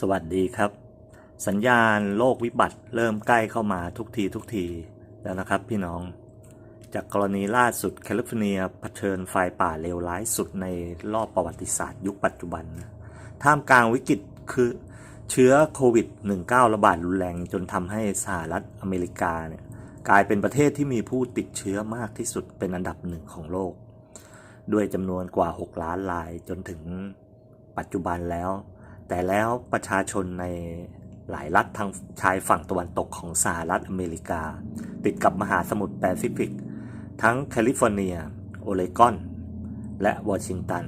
สวัสดีครับ สัญญาณโลกวิบัติเริ่มใกล้เข้ามาทุกทีทุกทีแล้วนะครับพี่น้อง จากกรณีล่าสุดแคลิฟอร์เนียเผชิญไฟป่าเลวร้ายสุดในรอบประวัติศาสตร์ยุคปัจจุบัน ท่ามกลางวิกฤตคือเชื้อโควิด -19 ระบาดรุนแรงจนทำให้สหรัฐอเมริกาเนี่ยกลายเป็นประเทศที่มีผู้ติดเชื้อมากที่สุดเป็นอันดับหนึ่งของโลก ด้วยจำนวนกว่า 6 ล้านรายจนถึงปัจจุบันแล้ว แต่แล้วประชาชนในหลายรัฐทางชายฝั่งตะวันตกของสหรัฐอเมริกา ติดกับมหาสมุทรแปซิฟิก ทั้งแคลิฟอร์เนีย โอเลกอน และวอชิงตัน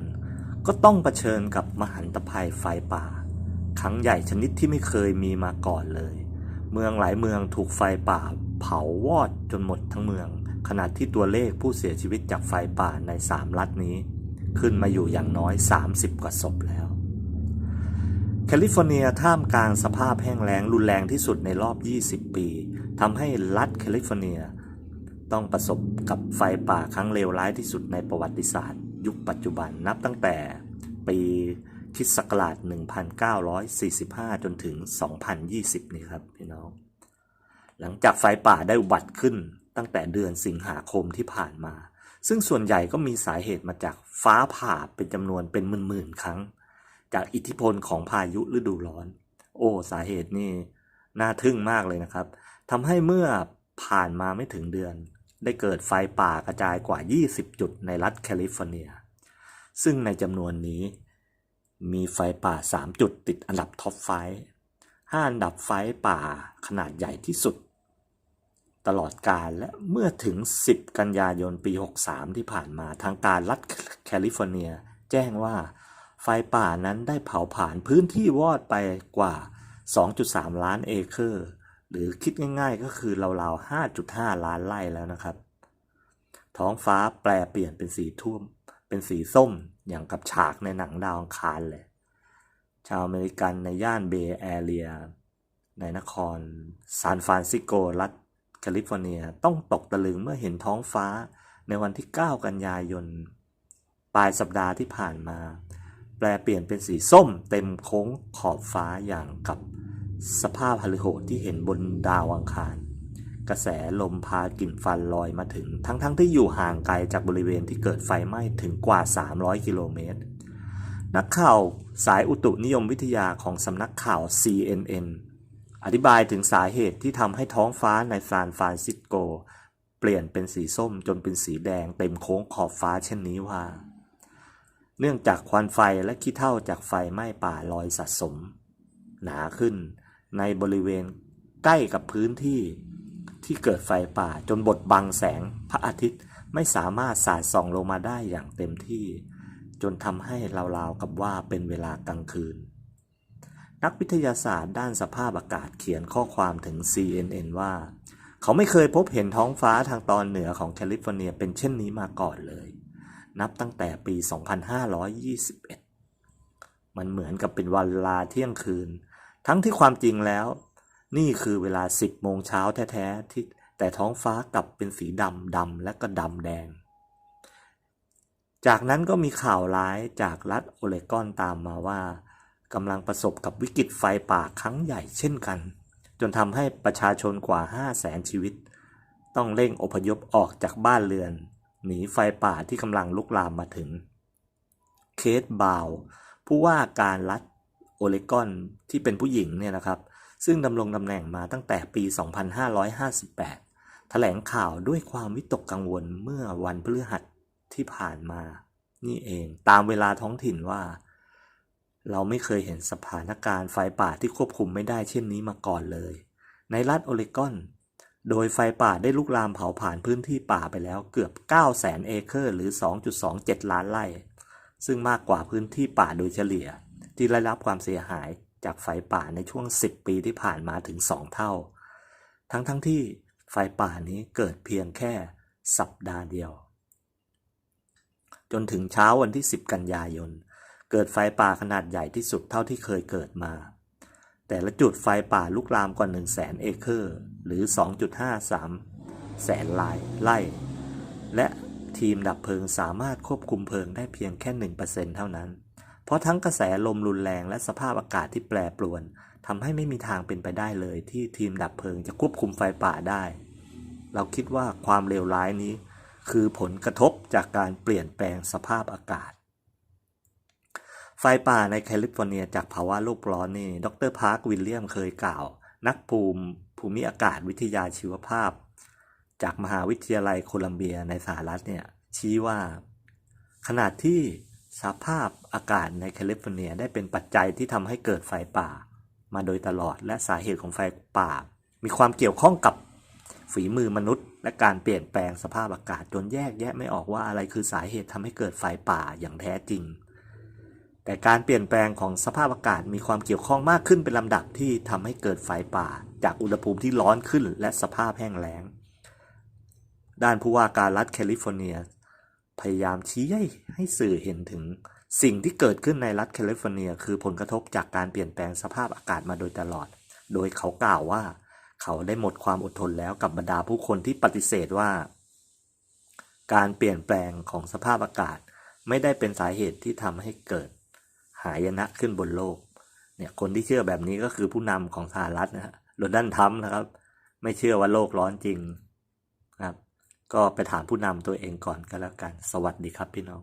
ก็ต้องเผชิญกับมหันตภัยไฟป่า ครั้งใหญ่ชนิดที่ไม่เคยมีมาก่อนเลย เมืองหลายเมืองถูกไฟป่าเผาวอดจนหมดทั้งเมือง ขณะที่ตัวเลขผู้เสียชีวิตจากไฟป่าใน 3 รัฐนี้ ขึ้นมาอยู่อย่างน้อย 30 กว่าศพแล้ว แคลิฟอร์เนียท่ามกลางสภาพแห้งแล้งรุนแรงที่สุดในรอบ 20 ปีทำให้รัฐแคลิฟอร์เนีย ต้องประสบกับไฟป่าครั้งเลวร้ายที่สุดในประวัติศาสตร์ ยุคปัจจุบันนับตั้งแต่ปีคิศักราช 1945 จนถึง 2020 นี่ครับพี่น้อง หลังจากไฟป่าได้อุบัติขึ้นตั้งแต่เดือนสิงหาคมที่ผ่านมา ซึ่งส่วนใหญ่ก็มีสาเหตุมาจากฟ้าผ่าเป็นจำนวนเป็นหมื่นๆครั้ง จากอิทธิพลของพายุฤดูร้อน โอ้สาเหตุนี่น่าทึ่งมากเลยนะครับทำให้เมื่อผ่านมาไม่ถึงเดือน ได้เกิดไฟป่ากระจายกว่า 20 จุดในรัฐแคลิฟอร์เนีย ซึ่งในจำนวนนี้ มีไฟป่า 3 จุดติดอันดับท็อปไฟห้าอันดับไฟป่าขนาดใหญ่ที่สุด ตลอดการและเมื่อถึง 10 กันยายนปี 63 ที่ผ่านมาทางการรัฐแคลิฟอร์เนีย แจ้งว่า ไฟป่านั้นได้เผาผลาญพื้นที่วอดไปกว่า 2.3 ล้านเอเคอร์ หรือคิดง่ายๆก็คือราวๆ 5.5 ล้านไร่แล้วนะครับ ท้องฟ้าแปลเปลี่ยนเป็นสีทุ่มเป็นสีส้มอย่างกับฉากในหนังดาวองคารเลย ชาวอเมริกันในย่านเบย์แอเรีย ในนครซานฟรานซิสโกรัฐแคลิฟอร์เนียต้องตกตะลึงเมื่อเห็นท้องฟ้าในวันที่ 9 กันยายน ปลายสัปดาห์ที่ผ่านมา แปลเปลี่ยนเป็นสีส้มเต็มโค้งขอบฟ้าอย่างกับสภาพฮาริโหดที่เห็นบนดาวอังคาร กระแสลมพากลิ่นฟันลอยมาถึง ทั้งๆทที่อยู่ห่างไกลจากบริเวณที่เกิดไฟไหม้ถึงกว่า 300 กิโลเมตร นักข่าวสายอุตุนิยมวิทยาของสำนักข่าว CNN อธิบายถึงสาเหตุที่ทำให้ท้องฟ้าในซานฟรานซิสโก เปลี่ยนเป็นสีส้มจนเป็นสีแดงเต็มโค้งขอบฟ้าเช่นนี้ว่า เนื่องจากควันไฟและขี้เถ้าจากไฟไหม้ป่าลอยสะสม หนาขึ้นในบริเวณใกล้กับพื้นที่ที่เกิดไฟป่าจนบดบังแสงพระอาทิตย์ไม่สามารถสาดส่องลงมาได้อย่างเต็มที่ จนทำให้ราวๆกับว่าเป็นเวลากลางคืน นักวิทยาศาสตร์ด้านสภาพอากาศเขียนข้อความถึง CNN ว่า เขาไม่เคยพบเห็นท้องฟ้าทางตอนเหนือของแคลิฟอร์เนียเป็นเช่นนี้มาก่อนเลย นับตั้งแต่ปี 2521 มันเหมือนกับเป็นวันลาเที่ยงคืน ทั้งที่ความจริงแล้ว นี่คือเวลา 10 โมงเช้าแท้ๆที่แต่ท้องฟ้ากลับเป็นสีดำดำและก็ดำแดง จากนั้นก็มีข่าวร้ายจากรัฐโอเลกอนตามมาว่ากำลังประสบกับวิกฤตไฟป่าครั้งใหญ่เช่นกัน จนทำให้ประชาชนกว่า 5 0 0แสนชีวิต ต้องเร่งอพยพออกจากบ้านเรือน หนีไฟป่าที่กำลังลุกลามมาถึง เคทบาว ผู้ว่าการรัฐโอเลกอนที่เป็นผู้หญิงเนี่ยนะครับ ซึ่งดำรงตำแหน่งมาตั้งแต่ปี 2558แถลงข่าวด้วยความวิตกกังวลเมื่อวันพฤหัสที่ผ่านมา นี่เองตามเวลาท้องถิ่นว่า เราไม่เคยเห็นสถานการณ์ไฟป่าที่ควบคุมไม่ได้เช่นนี้มาก่อนเลย ในรัฐโอเลกอน โดยไฟป่าได้ลุกลามเผาผ่านพื้นที่ป่าไปแล้วเกือบ 9 0 0 0 0 0 เอเคอร์หรือ 2.27 ล้านไร่ ซึ่งมากกว่าพื้นที่ป่าโดยเฉลี่ย ที่ได้รับความเสียหายจากไฟป่าในช่วง 10 ปีที่ผ่านมาถึง 2 เท่า ทั้งทั้งที่ไฟป่านี้เกิดเพียงแค่สัปดาห์เดียว จนถึงเช้าวันที่ 10 กันยายน เกิดไฟป่าขนาดใหญ่ที่สุดเท่าที่เคยเกิดมา แต่ละจุดไฟป่าลุกลามกว่า 1 0 0 0 0แสนเอเคอร์ หรือ 2.53 แสนลายไร่และทีมดับเพลิงสามารถควบคุมเพลิงได้เพียงแค่ 1%เท่านั้น เพราะทั้งกระแสลมรุนแรงและสภาพอากาศที่แปรปรวนทำให้ไม่มีทางเป็นไปได้เลย ที่ทีมดับเพลิงจะควบคุมไฟป่าได้ เราคิดว่าความเลวร้ายนี้ คือผลกระทบจากการเปลี่ยนแปลงสภาพอากาศ ไฟป่าในแคลิฟอร์เนียจากภาวะโลกร้อนนี่ ดรพาร์ควิลเลียมเคยกล่าว นักภูมิภูมิอากาศวิทยาชีวภาพ จากมหาวิทยาลัยโคลัมเบียในสหรัฐเนี่ย ชี้ว่า ขนาดที่สภาพอากาศในแคลิฟอร์เนียได้เป็นปัจจัยที่ทำให้เกิดไฟป่า มาโดยตลอดและสาเหตุของไฟป่า มีความเกี่ยวข้องกับฝีมือมนุษย์ และการเปลี่ยนแปลงสภาพอากาศจนแยกแยะไม่ออกว่าอะไรคือสาเหตุทำให้เกิดไฟป่าอย่างแท้จริง แต่การเปลี่ยนแปลงของสภาพอากาศมีความเกี่ยวข้องมากขึ้นเป็นลำดับที่ทำให้เกิดไฟป่า จากอุณหภูมิที่ร้อนขึ้นและสภาพแห้งแล้ง ด้านผู้ว่าการรัฐแคลิฟอร์เนีย พยายามชี้ให้ให้สื่อเห็นถึงสิ่งที่เกิดขึ้นในรัฐแคลิฟอร์เนีย คือผลกระทบจากการเปลี่ยนแปลงสภาพอากาศมาโดยตลอด โดยเขากล่าวว่า เขาได้หมดความอดทนแล้วกับบรรดาผู้คนที่ปฏิเสธว่า การเปลี่ยนแปลงของสภาพอากาศ ไม่ได้เป็นสาเหตุที่ทำให้เกิด หายนะขึ้นบนโลก เนี่ยคนที่เชื่อแบบนี้ก็คือผู้นำของสหรัฐนะฮะโดนัลด์ทรัมป์นะครับ ไม่เชื่อว่าโลกร้อนจริงนะครับ ก็ไปถามผู้นำตัวเองก่อนก็แล้วกัน สวัสดีครับพี่น้อง